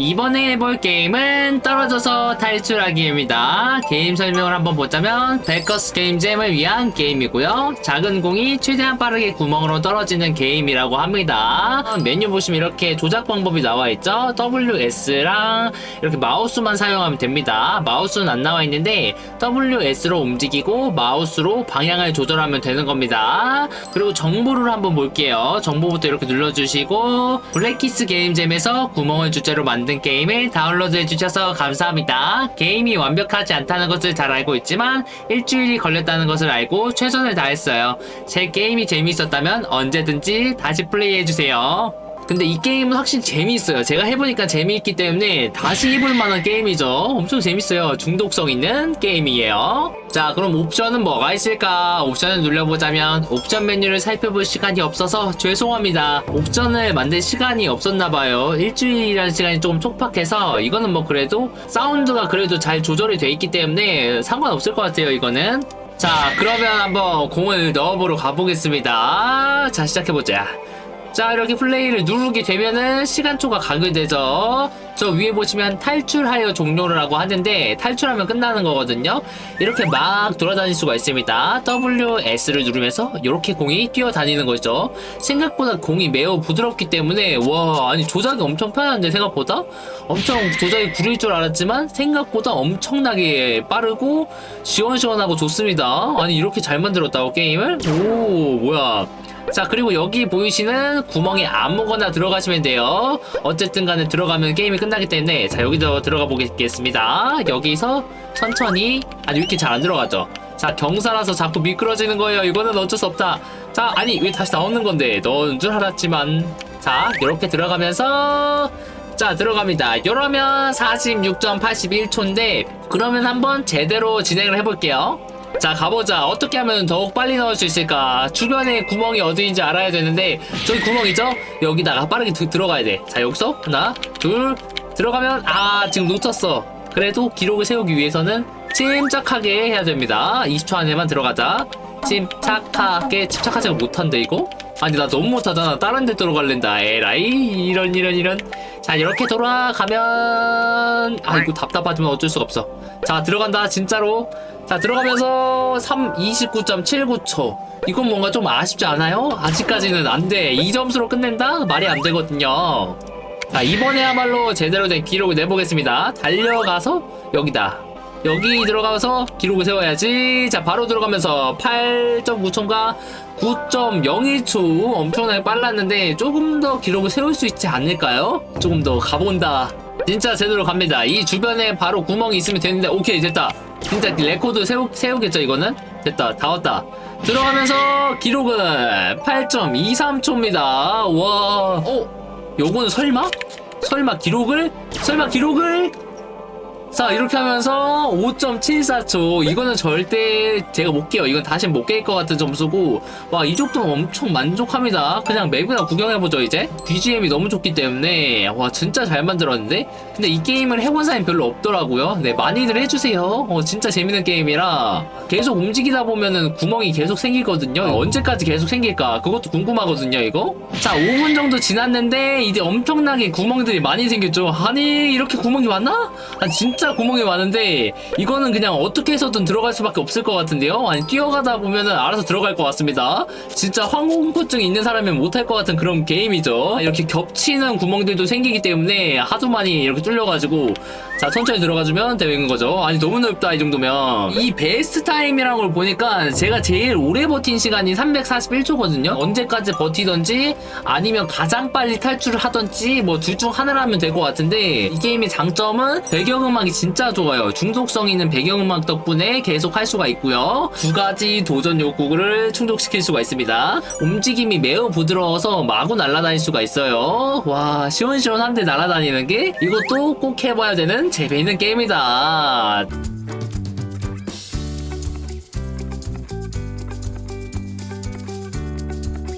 이번에 해볼 게임은 떨어져서 탈출하기입니다. 게임 설명을 한번 보자면 베커스 게임잼을 위한 게임이고요. 작은 공이 최대한 빠르게 구멍으로 떨어지는 게임이라고 합니다. 메뉴 보시면 이렇게 조작 방법이 나와 있죠. WS랑 이렇게 마우스만 사용하면 됩니다. 마우스는 안 나와 있는데 WS로 움직이고 마우스로 방향을 조절하면 되는 겁니다. 그리고 정보를 한번 볼게요. 정보부터 이렇게 눌러주시고 블랙키스 게임잼에서 구멍을 주제로 만든 게임을 다운로드 해 주셔서 감사합니다. 게임이 완벽하지 않다는 것을 잘 알고 있지만 일주일이 걸렸다는 것을 알고 최선을 다했어요. 제 게임이 재미있었다면 언제든지 다시 플레이해 주세요. 근데 이 게임은 확실히 재미있어요. 제가 해보니까 재미있기 때문에 다시 해볼 만한 게임이죠. 엄청 재밌어요. 중독성 있는 게임이에요. 자, 그럼 옵션은 뭐가 있을까? 옵션을 눌러보자면 옵션 메뉴를 살펴볼 시간이 없어서 죄송합니다. 옵션을 만들 시간이 없었나봐요. 일주일이라는 시간이 조금 촉박해서 이거는 뭐 그래도 사운드가 그래도 잘 조절이 돼 있기 때문에 상관없을 것 같아요. 이거는. 자, 그러면 한번 공을 넣어보러 가보겠습니다. 자, 시작해보자. 자 이렇게 플레이를 누르게 되면은 시간초가 가게 되죠. 저 위에 보시면 탈출하여 종료를 하고 하는데 탈출하면 끝나는 거거든요. 이렇게 막 돌아다닐 수가 있습니다. WS를 누르면서 이렇게 공이 뛰어다니는 거죠. 생각보다 공이 매우 부드럽기 때문에 와 아니 조작이 엄청 편한데 생각보다? 엄청 조작이 구릴 줄 알았지만 생각보다 엄청나게 빠르고 시원시원하고 좋습니다. 아니 이렇게 잘 만들었다고 게임을? 오 뭐야 자 그리고 여기 보이시는 구멍에 아무거나 들어가시면 돼요. 어쨌든 간에 들어가면 게임이 끝나기 때문에 자 여기서 들어가 보겠습니다. 여기서 천천히 아니 왜 이렇게 잘 안 들어가죠? 자 경사라서 자꾸 미끄러지는 거예요. 이거는 어쩔 수 없다. 자 아니 왜 다시 나오는 건데? 넣은 줄 알았지만. 자 이렇게 들어가면서 자 들어갑니다. 이러면 46.81초인데 그러면 한번 제대로 진행을 해볼게요 자 가보자. 어떻게 하면 더욱 빨리 넣을 수 있을까? 주변에 구멍이 어디인지 알아야 되는데 저기 구멍 있죠? 여기다가 빠르게 드- 들어가야 돼자 여기서 하나 둘 들어가면 아 지금 놓쳤어. 그래도 기록을 세우기 위해서는 침착하게 해야 됩니다. 20초 안에만 들어가자. 침착하게 침착하지 못한데 이거? 아니 나 너무 못하잖아. 다른 데 들어갈랜다. 에라이 이런 이런 이런 자 이렇게 돌아가면 아 이거 답답하지만 어쩔 수가 없어. 자 들어간다 진짜로. 자 들어가면서 3 29.79초. 이건 뭔가 좀 아쉽지 않아요? 아직까지는 안돼. 이 점수로 끝낸다? 말이 안 되거든요. 자 이번에야말로 제대로 된 기록을 내보겠습니다. 달려가서 여기다 여기 들어가서 기록을 세워야지 자 바로 들어가면서 8.9초인가 9.01초 엄청나게 빨랐는데 조금 더 기록을 세울 수 있지 않을까요? 조금 더 가본다 진짜 제대로 갑니다 이 주변에 바로 구멍이 있으면 되는데 오케이 됐다 진짜 레코드 세우, 세우겠죠 이거는? 됐다 다 왔다 들어가면서 기록은 8.23초입니다 와 어? 요거는 설마? 설마 기록을? 설마 기록을? 자 이렇게 하면서 5.74초. 이거는 절대 제가 못 깨요. 이건 다시 못 깰 것 같은 점수고 와 이 정도면 엄청 만족합니다. 그냥 맵이나 구경해보죠 이제. BGM이 너무 좋기 때문에. 와 진짜 잘 만들었는데? 근데 이 게임을 해본 사람이 별로 없더라고요. 네 많이들 해주세요. 어 진짜 재밌는 게임이라. 계속 움직이다 보면은 구멍이 계속 생기거든요. 언제까지 계속 생길까? 그것도 궁금하거든요 이거. 자 5분 정도 지났는데 이제 엄청나게 구멍들이 많이 생겼죠. 아니 이렇게 구멍이 많나? 아 진짜 구멍이 많은데 이거는 그냥 어떻게 해서든 들어갈 수밖에 없을 것 같은데요? 아니 뛰어가다 보면은 알아서 들어갈 것 같습니다. 진짜 황공포증 있는 사람이면 못할 것 같은 그런 게임이죠. 이렇게 겹치는 구멍들도 생기기 때문에 하도 많이 이렇게 뚫려가지고 자 천천히 들어가주면 되는 거죠. 아니 너무 넓다 이 정도면. 이 베스트 타임이라는 걸 보니까 제가 제일 오래 버틴 시간이 341초거든요. 언제까지 버티던지 아니면 가장 빨리 탈출을 하던지 뭐 둘 중 하나를 하면 될 것 같은데 이 게임의 장점은 배경음악이 진짜 좋아요. 중독성 있는 배경음악 덕분에 계속 할 수가 있고요. 두 가지 도전 욕구를 충족시킬 수가 있습니다. 움직임이 매우 부드러워서 마구 날아다닐 수가 있어요. 와 시원시원한데 날아다니는 게 이것도 꼭 해봐야 되는 재미있는 게임이다